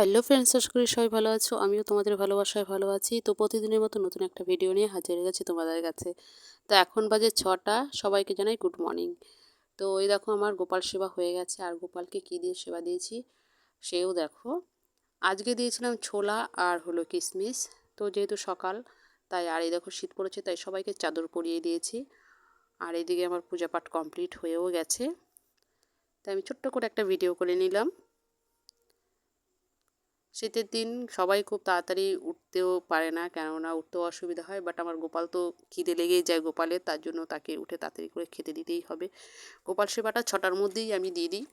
Hello friends আশা করি সবাই ভালো আছো। আমিও তোমাদের ভালোবাসায় ভালো আছি। তো প্রতিদিনের মতো নতুন একটা ভিডিও নিয়ে হাজির হয়ে গেছি তোমাদের কাছে। তো এখন বাজে ছটা, সবাইকে জানাই গুড মর্নিং তো ওই দেখো আমার গোপাল সেবা হয়ে গেছে। আর গোপালকে কী দিয়ে সেবা দিয়েছি, সেও দেখো। আজকে দিয়েছিলাম ছোলা আর হলো কিশমিশ তো যেহেতু সকাল, তাই আর এই দেখো শীত পড়েছে, তাই সবাইকে চাদর পরিয়ে দিয়েছি। আর এইদিকে আমার পূজা পাঠ কমপ্লিট হয়েও গেছে। তাই আমি ছোট্ট করে একটা ভিডিও করে নিলাম। শীতের দিন সবাই খুব তাড়াতাড়ি উঠতেও পারে না, কেননা উঠতেও অসুবিধা হয়। বাট আমার গোপাল তো খিদে লেগেই যায় গোপালের তার জন্য তাকে উঠে তাড়াতাড়ি করে খেতে দিতেই হবে। গোপাল সেবাটা ছটার মধ্যেই আমি দিয়ে দিই।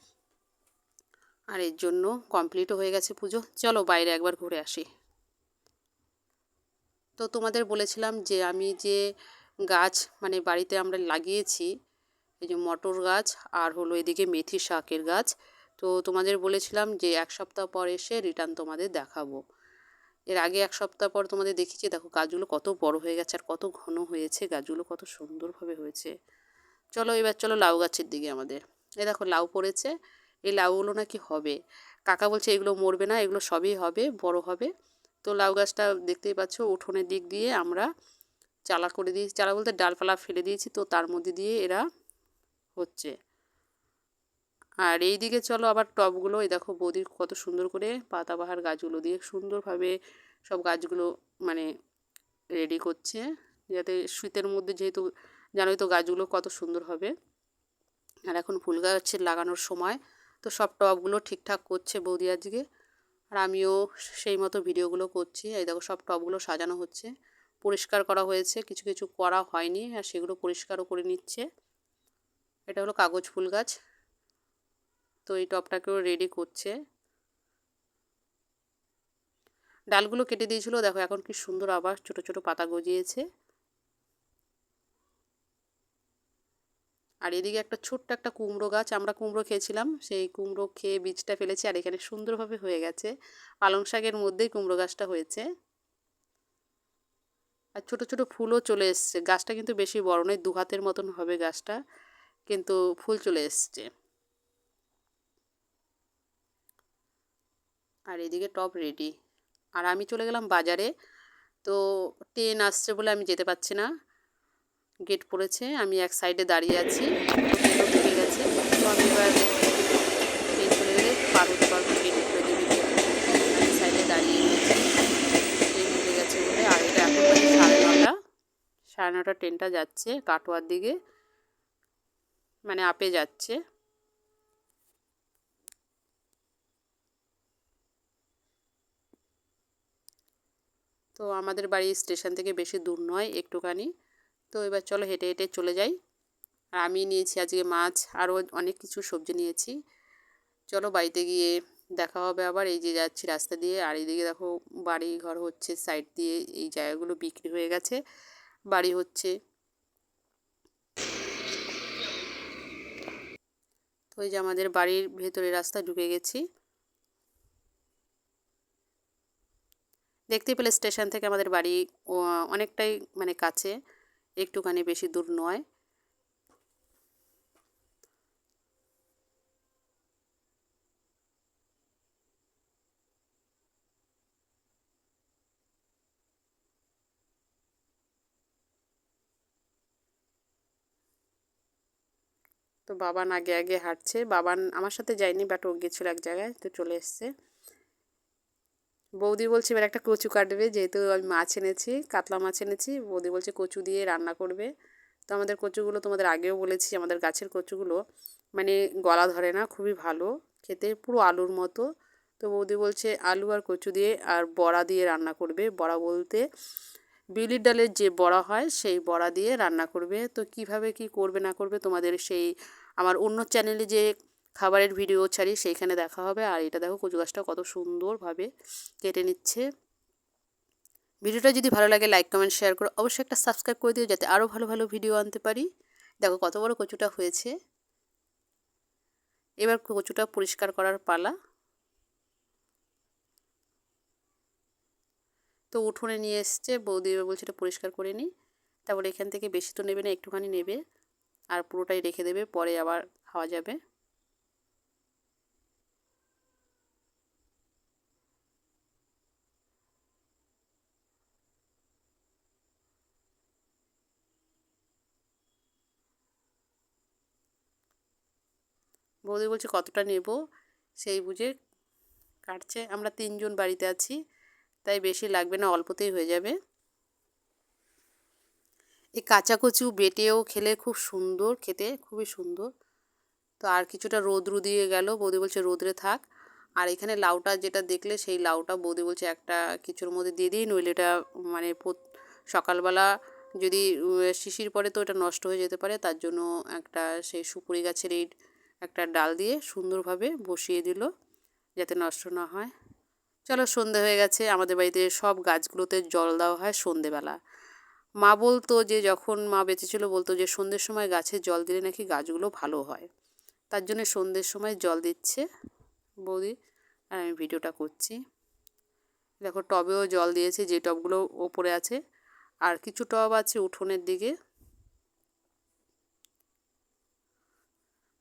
আর এর জন্য কমপ্লিটও হয়ে গেছে পুজো। চলো বাইরে একবার ঘুরে আসি। তো তোমাদের বলেছিলাম যে আমি যে গাছ মানে বাড়িতে আমরা লাগিয়েছি, এই যে মটর গাছ আর হলো এদিকে মেথি শাকের গাছ তো তোমাদের বলেছিলাম যে এক সপ্তাহ পর এসে রিটার্ন তোমাদের দেখাবো। এর আগে এক সপ্তাহ পর তোমাদের দেখিয়েছি, দেখো গাছগুলো কত বড় হয়ে গেছে আর কত ঘন হয়েছে, গাছগুলো কত সুন্দরভাবে হয়েছে। চলো এবার চলো লাউ গাছের দিকে আমাদের। এ দেখো লাউ পড়েছে, এই লাউগুলো নাকি হবে। কাকা বলছে এগুলো মরবে না, এগুলো সবই হবে, বড় হবে। তো লাউ গাছটা দেখতেই পাচ্ছ উঠোনের দিক দিয়ে আমরা চালা করে দিয়েছি, চালা বলতে ডালপালা ফেলে দিয়েছি, তো তার মধ্যে দিয়ে এরা হচ্ছে। আর এই দিকে চলো আবার টবগুলো, এই দেখো বৌদি কত সুন্দর করে পাতাবাহার গাছগুলো দিয়ে সুন্দরভাবে সব গাছগুলো মানে রেডি করছে, যাতে শীতের মধ্যে যেহেতু জানোই তো গাছগুলো কত সুন্দর হবে। আর এখন ফুল গাছের লাগানোর সময়, তো সব টবগুলো ঠিকঠাক করছে বৌদি আজকে। আর আমিও সেই মতো ভিডিওগুলো করছি, এই দেখো সব টবগুলো সাজানো হচ্ছে। পরিষ্কার করা হয়েছে, কিছু কিছু করা হয়নি, আর সেগুলো পরিষ্কারও করে নিচ্ছে। এটা হলো কাগজ ফুল গাছ। তো এই টপটাকেও রেডি করছে। ডালগুলো কেটে দিয়েছিল, দেখো এখন কি সুন্দর আবার ছোট ছোট পাতা গজিয়েছে। আর এদিকে একটা ছোট্ট একটা কুমড়ো গাছ, আমরা কুমড়ো খেয়েছিলাম, সেই কুমড়ো খেয়ে বীজটা ফেলেছি, আর এখানে সুন্দরভাবে হয়ে গেছে। পালং শাকের মধ্যেই কুমড়ো গাছটা হয়েছে। আর ছোট ছোট ফুলও চলে এসছে। গাছটা কিন্তু বেশি বড় নয়, দু হাতের মতন হবে গাছটা, কিন্তু ফুল চলে এসছে। আর এদিকে টপ রেডি। আর আমি চলে গেলাম বাজারে। তো ট্রেন আসছে বলে আমি যেতে পারছি না। গেট পড়েছে, আমি এক সাইডে দাঁড়িয়ে আছি। ঢুকে গেছে। তো আমি ট্রেন চলে গেলে পার হতে পারব গেট খুলে দেবে সাইডে দাঁড়িয়ে ট্রেন ঢুকে গেছে বলে আর এটা এখন সাড়ে নটা সাড়ে নটা ট্রেনটা যাচ্ছে, কাটোয়ার দিকে। মানে আপে যাচ্ছে। তো আমাদের বাড়ি স্টেশন থেকে বেশি দূর নয় একটুখানি। তো এবার চলো হেঁটে হেঁটে চলে যাই। আর আমি নিয়েছি আজকে মাছ, আরও অনেক কিছু সবজি নিয়েছি। চলো বাড়িতে গিয়ে দেখা হবে আবার। এই যে যাচ্ছি রাস্তা দিয়ে, আর এইদিকে দেখো বাড়ি ঘর হচ্ছে সাইড দিয়ে এই জায়গাগুলো বিক্রি হয়ে গেছে। বাড়ি হচ্ছে। তো এই যে আমাদের বাড়ির ভেতরে রাস্তা ঢুকে গেছি। দেখতে পেলে স্টেশন থেকে আমাদের বাড়ি অনেকটাই মানে কাছে, একটুখানি বেশি দূর নয়। তো বাবান আগে আগে হাঁটছে বাবান আমার সাথে যায়নি বাট ও গেছিল এক জায়গায়, তো চলে এসছে। বৌদি বলছে, এবার একটা কচু কাটবে, যেহেতু আমি মাছ এনেছি, কাতলা মাছ এনেছি, বৌদি বলছে কচু দিয়ে রান্না করবে। তো আমাদের কচুগুলো তোমাদের আগেও বলেছি, আমাদের গাছের কচুগুলো মানে গলা ধরে না, খুবই ভালো, খেতে পুরো আলুর মতো। তো বৌদি বলছে, আলু আর কচু দিয়ে আর বড়া দিয়ে রান্না করবে। বড়া বলতে, বিউলির ডালের যে বড়া হয়, সেই বড়া দিয়ে রান্না করবে। তো কীভাবে কি করবে, না করবে তোমাদের সেই, আমার অন্য চ্যানেলে যে খাবারের ভিডিও ছাড়ি, সেইখানে দেখা হবে। আর এটা দেখো কচু গাছটা কত সুন্দরভাবে কেটে নিচ্ছে। ভিডিওটা যদি ভালো লাগে লাইক কমেন্ট শেয়ার করো। অবশ্যই একটা সাবস্ক্রাইব করে দিও যাতে আরও ভালো ভালো ভিডিও আনতে পারি। দেখো কত বড় কচুটা হয়েছে। এবার কচুটা পরিষ্কার করার পালা। তো উঠোনে নিয়ে এসছে, বৌদি বলছে এটা পরিষ্কার করে নিই তারপরে এখান থেকে বেশি তো নেবে না, একটুখানি নেবে। আর পুরোটাই রেখে দেবে, পরে আবার খাওয়া যাবে। বৌদি বলছে, কতটা নেব? সেই বুঝে কাটছে। আমরা তিনজন বাড়িতে আছি, তাই বেশি লাগবে না, অল্পতেই হয়ে যাবে। এই কাঁচা কচু বেটেও খেলে খুব সুন্দর, খেতে খুবই সুন্দর। তো আর কিছুটা রোদ্রু দিয়ে গেল, বৌদি বলছে, রোদ্রে থাক। আর এখানে লাউটা যেটা দেখলে, সেই লাউটা বৌদি বলছে, একটা কিছুর মধ্যে দিয়ে দিই, নইলে এটা মানে সকালবেলা যদি শিশির পরে তো এটা নষ্ট হয়ে যেতে পারে। তার জন্য একটা সেই সুপুরি গাছের এই একটা ডাল দিয়ে সুন্দরভাবে বসিয়ে দিল যাতে নষ্ট না হয়। চলো সন্ধে হয়ে গেছে, আমাদের বাড়িতে সব গাছগুলোতে জল দেওয়া হয় সন্ধেবেলা। মা বলতো যে, যখন মা বেঁচে ছিল, বলতো যে, সন্ধ্যের সময় গাছে জল দিলে নাকি গাছগুলো ভালো হয়। তার জন্য সন্ধ্যের সময় জল দিচ্ছে। বৌদি, আর আমি ভিডিওটা করছি। দেখো, টবেও জল দিয়েছে, যে টবগুলো ওপরে আছে। আর কিছু টব আছে উঠোনের দিকে।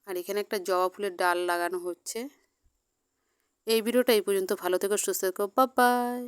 আর এখানে একটা জবা ফুলের ডাল লাগানো হচ্ছে। এই ভিডিওটা এই পর্যন্ত। ভালো থেকো, সুস্থ থেকো। বাই